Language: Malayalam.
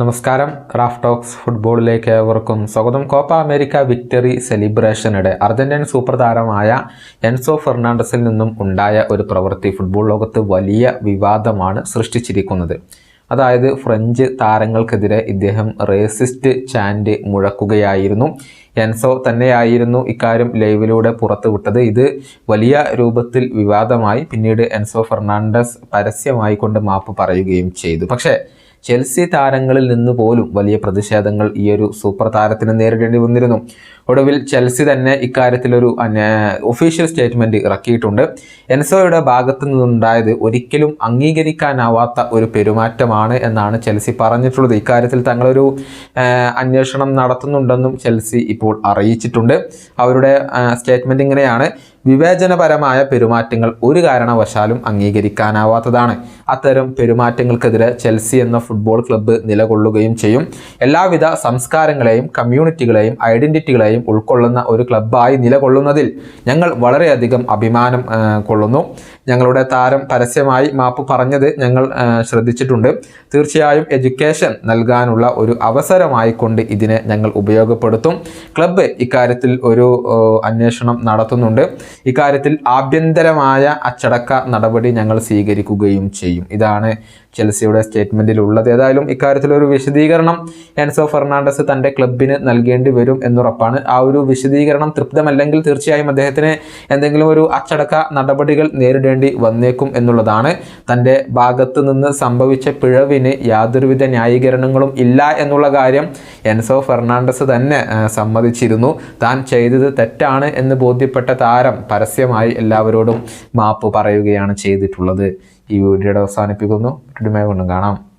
നമസ്കാരം. റാഫ് ടോക്സ് ഫുട്ബോളിലേക്ക് ഏവർക്കും സ്വാഗതം. കോപ്പ അമേരിക്ക വിക്ടറി സെലിബ്രേഷനിടെ അർജന്റീൻ സൂപ്പർ താരമായ എൻസോ ഫെർണാണ്ടസിൽ നിന്നും ഉണ്ടായ ഒരു പ്രവൃത്തി ഫുട്ബോൾ ലോകത്ത് വലിയ വിവാദമാണ് സൃഷ്ടിച്ചിരിക്കുന്നത്. അതായത് ഫ്രഞ്ച് താരങ്ങൾക്കെതിരെ ഇദ്ദേഹം റേസിസ്റ്റ് ചാൻഡ് മുഴക്കുകയായിരുന്നു. എൻസോ തന്നെയായിരുന്നു ഇക്കാര്യം ലൈവിലൂടെ പുറത്തുവിട്ടത് ഇത് വലിയ രൂപത്തിൽ വിവാദമായി പിന്നീട് എൻസോ ഫെർണാണ്ടസ് പരസ്യമായിക്കൊണ്ട് മാപ്പ് പറയുകയും ചെയ്തു. പക്ഷേ ചെൽസി താരങ്ങളിൽ നിന്ന് പോലും വലിയ പ്രതിഷേധങ്ങൾ ഈ ഒരു സൂപ്പർ താരത്തിന് നേരിടേണ്ടി വന്നിരുന്നു. ഒടുവിൽ ചെൽസി തന്നെ ഇക്കാര്യത്തിലൊരു ഒഫീഷ്യൽ സ്റ്റേറ്റ്മെന്റ് ഇറക്കിയിട്ടുണ്ട്. എൻസോയുടെ ഭാഗത്തു നിന്നുണ്ടായത് ഒരിക്കലും അംഗീകരിക്കാനാവാത്ത ഒരു പെരുമാറ്റമാണ് എന്നാണ് ചെൽസി പറഞ്ഞിട്ടുള്ളത്. ഇക്കാര്യത്തിൽ തങ്ങളൊരു അന്വേഷണം നടത്തുന്നുണ്ടെന്നും ചെൽസി ഇപ്പോൾ അറിയിച്ചിട്ടുണ്ട്. അവരുടെ സ്റ്റേറ്റ്മെന്റ് ഇങ്ങനെയാണ്. വിവേചനപരമായ പെരുമാറ്റങ്ങൾ ഒരു കാരണവശാലും അംഗീകരിക്കാനാവാത്തതാണ്. അത്തരം പെരുമാറ്റങ്ങൾക്കെതിരെ ചെൽസി എന്ന ഫുട്ബോൾ ക്ലബ്ബ് നിലകൊള്ളുകയും ചെയ്യും. എല്ലാവിധ സംസ്കാരങ്ങളെയും കമ്മ്യൂണിറ്റികളെയും ഐഡന്റിറ്റികളെയും ഉൾക്കൊള്ളുന്ന ഒരു ക്ലബ്ബായി നിലകൊള്ളുന്നതിൽ ഞങ്ങൾ വളരെയധികം അഭിമാനം കൊള്ളുന്നു. ഞങ്ങളുടെ താരം പരസ്യമായി മാപ്പ് പറഞ്ഞത് ഞങ്ങൾ ശ്രദ്ധിച്ചിട്ടുണ്ട്. തീർച്ചയായും എഡ്യൂക്കേഷൻ നൽകാനുള്ള ഒരു അവസരമായി കൊണ്ട് ഇതിനെ ഞങ്ങൾ ഉപയോഗപ്പെടുത്തും. ക്ലബ്ബ് ഇക്കാര്യത്തിൽ ഒരു അന്വേഷണം നടത്തുന്നുണ്ട്. ഇക്കാര്യത്തിൽ ആഭ്യന്തരമായ അച്ചടക്ക നടപടി ഞങ്ങൾ സ്വീകരിക്കുകയും ചെയ്യും. ഇതാണ് ചെൽസിയുടെ സ്റ്റേറ്റ്മെന്റിൽ ഉള്ളത് ഏതായാലും ഇക്കാര്യത്തിൽ ഒരു വിശദീകരണം എൻസോ ഫെർണാണ്ടസ് തന്റെ ക്ലബിന് നൽകേണ്ടി വരും എന്നുറപ്പാണ്. ആ ഒരു വിശദീകരണം തൃപ്തമല്ലെങ്കിൽ തീർച്ചയായും അദ്ദേഹത്തിന് എന്തെങ്കിലും ഒരു അച്ചടക്ക നടപടികൾ നേരിടേണ്ടി വന്നേക്കും എന്നുള്ളതാണ്. തന്റെ ഭാഗത്ത് നിന്ന് സംഭവിച്ച പിഴവിന് യാതൊരുവിധ ന്യായീകരണങ്ങളും ഇല്ല എന്നുള്ള കാര്യം എൻസോ ഫെർണാണ്ടസ് തന്നെ സമ്മതിച്ചിരുന്നു. താൻ ചെയ്തത് തെറ്റാണ് എന്ന് ബോധ്യപ്പെട്ട താരം പരസ്യമായി എല്ലാവരോടും മാപ്പ് പറയുകയാണ് ചെയ്തിട്ടുള്ളത്. ഈ വീഡിയോയുടെ അവസാനിപ്പിക്കുന്നു. കൊണ്ടും കാണാം.